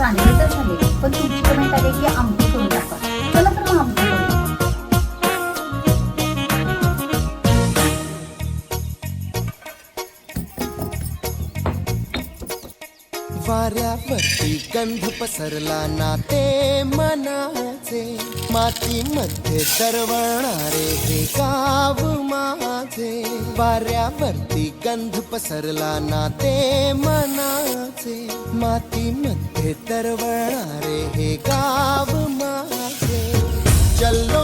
सांडले तर झाले पण तुमची कमेंट आली की आमटी करून टाका चला तर मग आमटी वाऱ्यावरती गंध पसरला ना ते मनाचे. मातीमध्ये दरवणारे हे गाव माझे. वाऱ्यावरती गंध पसरला ना ते मनाचे. मातीमध्ये तरवणारे हे गाव माझे जल्लोष